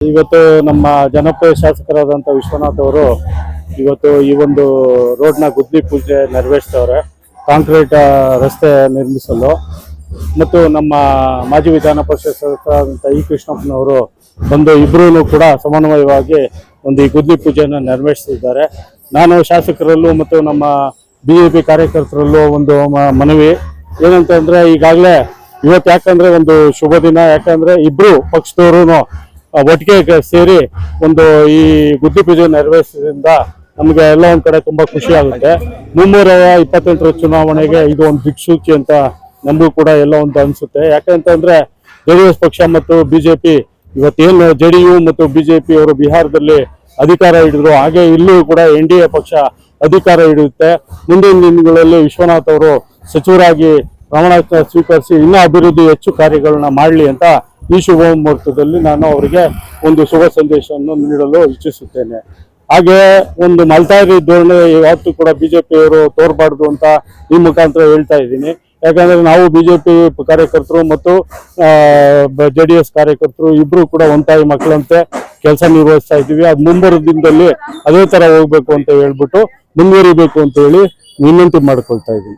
ಇವತ್ತು ನಮ್ಮ ಜನಪ್ರಿಯ ಶಾಸಕರಾದಂಥ ವಿಶ್ವನಾಥ್ ಅವರು ಇವತ್ತು ಈ ಒಂದು ರೋಡ್ನ ಗುದ್ಲಿ ಪೂಜೆ ನೆರವೇರಿಸ್ತವ್ರೆ ಕಾಂಕ್ರೀಟ್ ರಸ್ತೆ ನಿರ್ಮಿಸಲು. ಮತ್ತು ನಮ್ಮ ಮಾಜಿ ವಿಧಾನ ಪರಿಷತ್ ಸದಸ್ಯರಾದಂಥ ಇ ಕೃಷ್ಣಪ್ಪನವರು ಬಂದು ಇಬ್ಬರೂ ಕೂಡ ಸಮನ್ವಯವಾಗಿ ಒಂದು ಈ ಗುದ್ಲಿ ಪೂಜೆಯನ್ನು ನೆರವೇರಿಸಿದ್ದಾರೆ. ನಾನು ಶಾಸಕರಲ್ಲೂ ಮತ್ತು ನಮ್ಮ ಬಿ ಜೆ ಪಿ ಕಾರ್ಯಕರ್ತರಲ್ಲೂ ಒಂದು ಮನವಿ. ಏನಂತಂದ್ರೆ ಈಗಾಗಲೇ ಇವತ್ತು ಯಾಕಂದ್ರೆ ಒಂದು ಶುಭ ದಿನ, ಯಾಕಂದ್ರೆ ಇಬ್ಬರು ಪಕ್ಷದವರು ಒಟ್ಟಿಗೆ ಸೇರಿ ಒಂದು ಈ ಗುದ್ದಿ ಪೂಜೆ ನೆರವೇರಿಸಿದ್ರಿಂದ ನಮಗೆ ಎಲ್ಲ ಒಂದ್ ಕಡೆ ತುಂಬಾ ಖುಷಿ ಆಗುತ್ತೆ. ಮುನ್ನೂರ ಇಪ್ಪತ್ತೆಂಟರ ಚುನಾವಣೆಗೆ ಇದು ಒಂದು ದಿಕ್ಸೂಚಿ ಅಂತ ನಮಗೂ ಕೂಡ ಎಲ್ಲ ಒಂದು ಅನ್ಸುತ್ತೆ. ಯಾಕಂತಂದ್ರೆ ಜೆಡಿಎಸ್ ಪಕ್ಷ ಮತ್ತು ಬಿಜೆಪಿ ಇವತ್ತೇನು ಜೆ ಡಿ ಯು ಮತ್ತು ಬಿಜೆಪಿ ಅವರು ಬಿಹಾರದಲ್ಲಿ ಅಧಿಕಾರ ಹಿಡಿದ್ರು, ಹಾಗೆ ಇಲ್ಲೂ ಕೂಡ ಎನ್ ಡಿ ಎ ಪಕ್ಷ ಅಧಿಕಾರ ಹಿಡಿಯುತ್ತೆ. ಮುಂದಿನ ದಿನಗಳಲ್ಲಿ ವಿಶ್ವನಾಥ್ ಅವರು ಸಚಿವರಾಗಿ ಪ್ರಮಾಣ ಸ್ವೀಕರಿಸಿ ಇನ್ನೂ ಅಭಿವೃದ್ಧಿ ಹೆಚ್ಚು ಕಾರ್ಯಗಳನ್ನ ಮಾಡಲಿ ಅಂತ ಈ ಶುಭ ಮುಹೂರ್ತದಲ್ಲಿ ನಾನು ಅವರಿಗೆ ಒಂದು ಶುಭ ಸಂದೇಶವನ್ನು ನೀಡಲು ಇಚ್ಛಿಸುತ್ತೇನೆ. ಹಾಗೆ ಒಂದು ಮಲ್ತಾರಿ ಧೋರಣೆ ಯಾವತ್ತೂ ಕೂಡ ಬಿಜೆಪಿಯವರು ತೋರ್ಬಾರ್ದು ಅಂತ ಈ ಮುಖಾಂತರ ಹೇಳ್ತಾ ಇದ್ದೀನಿ. ಯಾಕಂದ್ರೆ ನಾವು ಬಿಜೆಪಿ ಕಾರ್ಯಕರ್ತರು ಮತ್ತು ಜೆ ಡಿ ಎಸ್ ಕಾರ್ಯಕರ್ತರು ಇಬ್ರು ಕೂಡ ಒಂತಾಯಿ ಮಕ್ಕಳಂತೆ ಕೆಲಸ ನಿರ್ವಹಿಸ್ತಾ ಇದ್ದೀವಿ. ಅದು ಮುಂಬರುವ ದಿನದಲ್ಲಿ ಅದೇ ತರ ಹೋಗ್ಬೇಕು ಅಂತ ಹೇಳ್ಬಿಟ್ಟು ಮುಂದುವರಿಬೇಕು ಅಂತ ಹೇಳಿ ವಿನಂತಿ ಮಾಡ್ಕೊಳ್ತಾ ಇದ್ದೀನಿ.